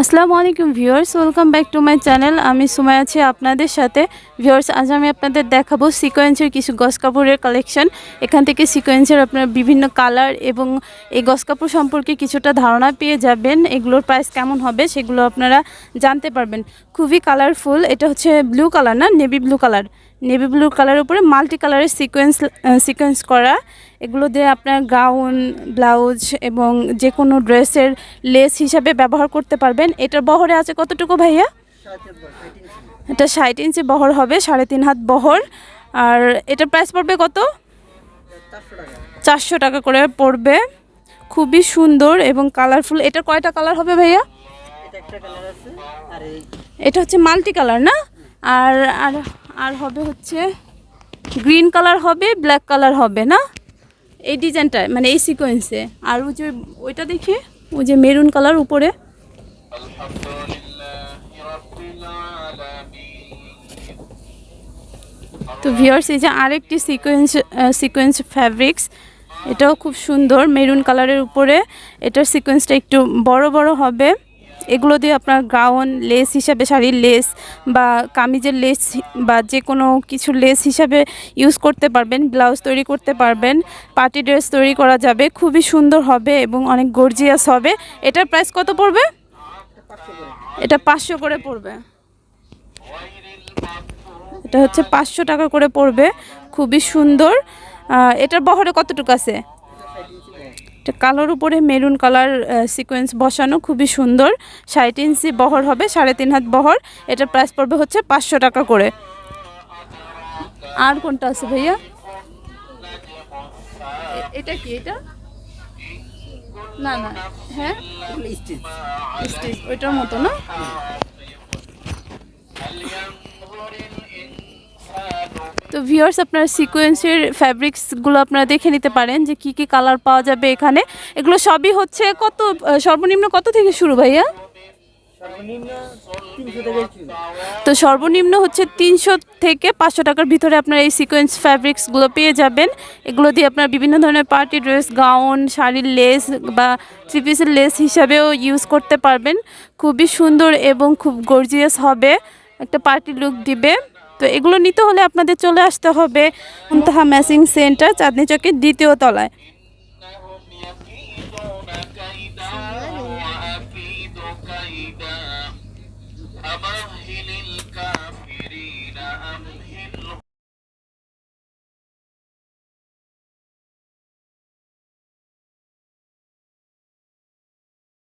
আসসালামু আলাইকুম viewers, welcome back to my channel. আমি সুমাই আছি আপনাদের সাথে। ভিউয়ার্স, আজ আমি আপনাদের দেখাবো সিকোয়েন্সের কিছু গস কাপড়ের কালেকশন। এখান থেকে সিকোয়েন্সের আপনার বিভিন্ন কালার এবং এই গস কাপড় সম্পর্কে কিছুটা ধারণা পেয়ে যাবেন। এগুলোর প্রাইস কেমন হবে সেগুলো আপনারা জানতে পারবেন। খুবই কালারফুল এটা হচ্ছে ব্লু কালার না navy blue colour navy blue কালারের উপরে মাল্টি কালারের সিকোয়েন্স সিকোয়েন্স করা। এগুলো দিয়ে আপনার গাউন ব্লাউজ এবং যে কোনো ড্রেসের লেস হিসাবে ব্যবহার করতে পারবেন। এটার বহরে আছে কতটুকু ভাইয়া? এটা ষাট ইঞ্চি বহর হবে সাড়ে তিন হাত বহর। আর এটার প্রাইস পড়বে কত? চারশো টাকা করে পড়বে। খুবই সুন্দর এবং কালারফুল এটার কয়টা কালার হবে ভাইয়া? এটা এটা হচ্ছে মাল্টি কালার না? আর আর আর হবে হচ্ছে গ্রিন কালার হবে, ব্ল্যাক কালার হবে, না? এই ডিজাইনটা মানে এই সিকোয়েন্সে আর ওই যে, ওইটা দেখি, ওই যে মেরুন কালার উপরে। তো ভিউয়ার্স এই যে আরেকটি সিকোয়েন্স সিকোয়েন্স ফ্যাব্রিক্স এটাও খুব সুন্দর মেরুন কালারের উপরে। এটার সিকোয়েন্সটা একটু বড় বড় হবে। এগুলো দিয়ে আপনার গাউন, লেস হিসাবে, শাড়ির লেস বা কামিজের লেস বা যে কোনো কিছু লেস হিসাবে ইউজ করতে পারবেন ব্লাউজ তৈরি করতে পারবেন পার্টি ড্রেস তৈরি করা যাবে, খুবই সুন্দর হবে এবং অনেক গর্জিয়াস হবে। এটার প্রাইস কত পড়বে? এটা পাঁচশো করে পড়বে। এটা হচ্ছে পাঁচশো টাকা করে পড়বে। খুবই সুন্দর। এটার বহরে কতটুকু আছে? কালোর উপরে মেরুন কালার সিকোয়েন্স বসানো, খুবই সুন্দর। ষাট ইঞ্চি বহর হবে, সাড়ে তিন হাত বহর। এটা প্রাইস পড়বে হচ্ছে পাঁচশো টাকা করে। আর কোনটা আছে ভাইয়া? এটা কি এটা? না না হ্যাঁ? ওইটার মতো না? তো ভিউয়ার্স আপনার সিকোয়েন্সের ফ্যাব্রিক্সগুলো আপনারা দেখে নিতে পারেন যে কি কি কালার পাওয়া যাবে এখানে। এগুলো সবই হচ্ছে কত সর্বনিম্ন কত থেকে শুরু ভাইয়া। তো সর্বনিম্ন হচ্ছে তিনশো থেকে পাঁচশো টাকার ভিতরে আপনার এই সিকোয়েন্স ফ্যাব্রিক্সগুলো পেয়ে যাবেন। এগুলো দিয়ে আপনার বিভিন্ন ধরনের পার্টি ড্রেস গাউন শাড়ির লেস বা থ্রি পিসের লেস হিসাবেও ইউজ করতে পারবেন। খুবই সুন্দর এবং খুব গর্জিয়াস হবে। একটা পার্টি লুক দিবে। তো এগুলো নিতে হলে আপনাদের চলে আসতে হবে মুনতাহা ম্যাচিং সেন্টার চাঁদনি চকের দ্বিতীয় তলায় وأكيد